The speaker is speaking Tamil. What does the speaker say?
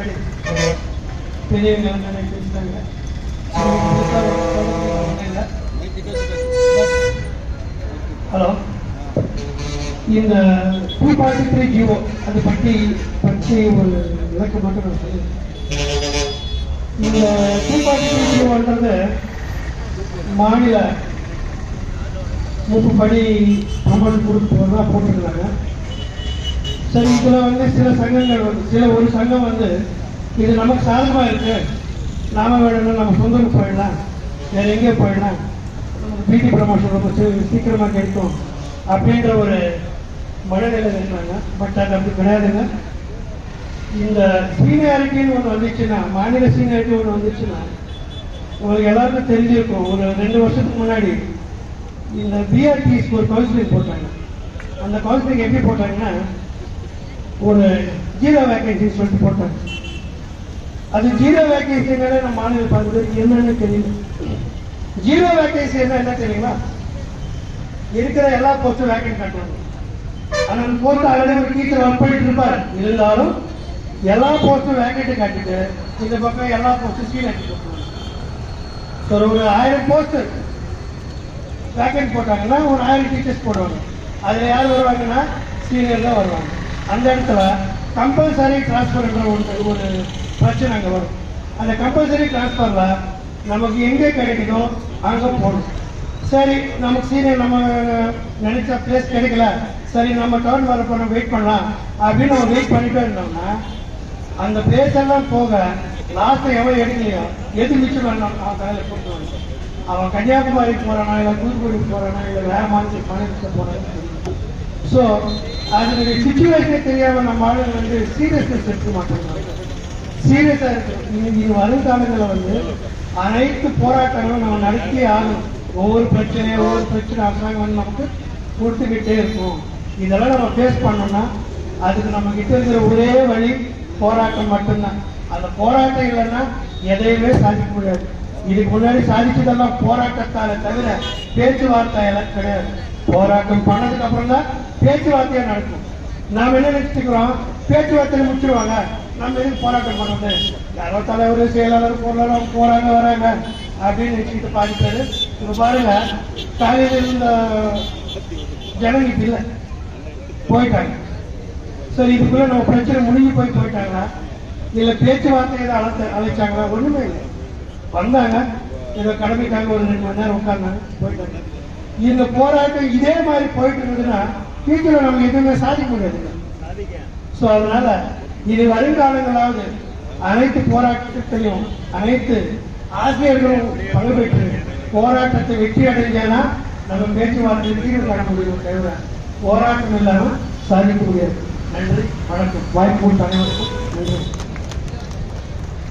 முன்னாடி பெரியவங்க நிறைய பேசிட்டாங்க ஹலோ. இந்த டூ ஃபார்ட்டி த்ரீ ஜிஓ அதை பற்றி பற்றி ஒரு விளக்கம் மட்டும் நான் சொல்லுவேன் இந்த டூ ஃபார்ட்டி த்ரீ ஜிஓன்றது மாநில முப்புப்படி அமல் கொடுத்து போகிறதா போட்டிருக்கிறாங்க சரி இதில் வந்து சில சங்கங்கள் வந்து சில ஒரு சங்கம் வந்து இது நமக்கு சாதகமாக இருக்கு. நாம வேணும்னா நம்ம சொந்தம் போயிடலாம். வேறு எங்கே போயிடலாம். பிடி ப்ரமோஷன் ரொம்ப சீக்கிரமாக கிடைக்கும் அப்படின்ற ஒரு மனநிலை இருக்கிறாங்க பட் அது அப்படி கிடையாதுங்க. இந்த சீனியாரிட்டின்னு ஒன்று வந்துச்சுன்னா மாநில சீனியாரிட்டி ஒன்று வந்துச்சுன்னா உங்களுக்கு எல்லாருக்கும் தெரிஞ்சிருக்கும். ஒரு ரெண்டு வருஷத்துக்கு முன்னாடி இந்த பிஆர்டிஸ்க்கு ஒரு கவுன்சிலிங் போட்டாங்க. அந்த கவுன்சிலிங் எப்படி போட்டாங்கன்னா ஒரு ஜீரோ வேக்கன்சின்னு சொல்லிட்டு போட்டாங்க. அது ஜீரோ வேகன்சினால நம்ம மாநில பார்க்குறது என்னன்னு தெரியல. ஜீரோ வேகன்சி என்ன தெரியுங்களா இருக்கிற எல்லா போஸ்டும் வேகன்ட் காட்டுவாங்க ஆனால் அந்த போஸ்ட் ஆல்ரெடி ஒரு டீச்சர் ஒர்க் பண்ணிட்டு இருப்பார். இருந்தாலும் எல்லா போஸ்டும் வேகன்ட் காட்டிட்டு இந்த பக்கம் எல்லா போஸ்டும் கீழே ஒரு ஒரு ஆயிரம் போஸ்ட் வேக்கெண்ட் போட்டாங்கன்னா ஒரு ஆயிரம் டீச்சர்ஸ் போடுவாங்க. அதில் யார் வருவாங்கன்னா சீனியர் தான் வருவாங்க. அந்த இடத்துல கம்பல்சரி டிரான்ஸ்ஃபர்ன்ற ஒரு ஒரு பிரச்சனை அங்கே வரும். அந்த கம்பல்சரி டிரான்ஸ்ஃபரில் நமக்கு எங்கே கிடைக்குதோ அங்கே போகணும். சரி நமக்கு சீனியர் நம்ம நினைச்ச பிளேஸ் கிடைக்கல. சரி நம்ம டவுன் வரப்போ நம்ம வெயிட் பண்ணலாம். அப்படின்னு நம்ம வெயிட் பண்ணிட்டே இருந்தோம்னா அந்த பிளேஸ் எல்லாம் போக லாஸ்ட்டை எவன் எடுக்கலையோ எது மிச்சம் வேணும் அவன் தலையில கூப்பிட்டு வந்து அவன் கன்னியாகுமரிக்கு போகிறானா இல்லை தூத்துக்குடிக்கு போகிறானா இல்லை வேற மாநில மாநிலத்துக்கு போறான்னு ஸோ அதனுடைய சுச்சுவேஷனே தெரியாம நம்ம ஆளுங்க வந்து சீரியஸ்னஸ் எடுக்க மாட்டாங்க. சீரியஸா இருக்கு. இன்னைக்கு இது வருங்காலங்களில் வந்து அனைத்து போராட்டங்களும் நம்ம நடத்தியே ஆகணும். ஒவ்வொரு பிரச்சனையும் ஒவ்வொரு பிரச்சனை அரசாங்கம் வந்து நமக்கு கொடுத்துக்கிட்டே இருக்கும். இதெல்லாம் நம்ம ஃபேஸ் பண்ணோம்னா அதுக்கு நம்ம கிட்ட இருக்கிற ஒரே வழி போராட்டம் மட்டும்தான். அந்த போராட்டம் இல்லைன்னா எதையுமே சாதிக்க முடியாது. இதுக்கு முன்னாடி சாதிச்சதெல்லாம் போராட்டத்தால தவிர பேச்சுவார்த்தை எல்லாம் கிடையாது. போராட்டம் பண்ணதுக்கு அப்புறம் தான் பேச்சுவார்த்தையா நடக்கும். நாம என்ன நினைச்சுக்கிறோம்? பேச்சுவார்த்தையில முடிச்சிருவாங்க. நம்ம எதுக்கு போராட்டம் பண்றது யாரோ தலைவர் செயலாளர் பொருளாளர் போறாங்க வராங்க அப்படின்னு நினைச்சுக்கிட்டு பாதி இப்ப பாருங்க காலையில இருந்த ஜனங்க இல்லை. போயிட்டாங்க. சரி இதுக்குள்ள நம்ம பிரச்சனை முடிஞ்சு போய் போயிட்டாங்களா? இல்ல பேச்சுவார்த்தை ஏதோ அழைச்சாங்களா? ஒண்ணுமே இல்லை. வந்தாங்க. ஏதோ கடமைக்காக ஒரு ரெண்டு மணி நேரம் உட்கார்ந்தாங்க. போயிட்டாங்க இந்த போராட்டம் இதே மாதிரி போயிட்டு இருந்ததுன்னா ஃபியூச்சர்ல நம்ம எதுவுமே சாதிக்க முடியாதுங்க ஸோ அதனால இது வருங்காலங்களாவது அனைத்து போராட்டத்திலையும் அனைத்து ஆசிரியர்களும் பங்கு பெற்று போராட்டத்தை வெற்றி அடைஞ்சேன்னா நம்ம பேச்சுவார்த்தை தீர்வு காண முடியும் தவிர போராட்டம் இல்லாமல் சாதிக்க முடியாது. நன்றி வணக்கம். வாய்ப்பு அனைவருக்கும். நன்றி.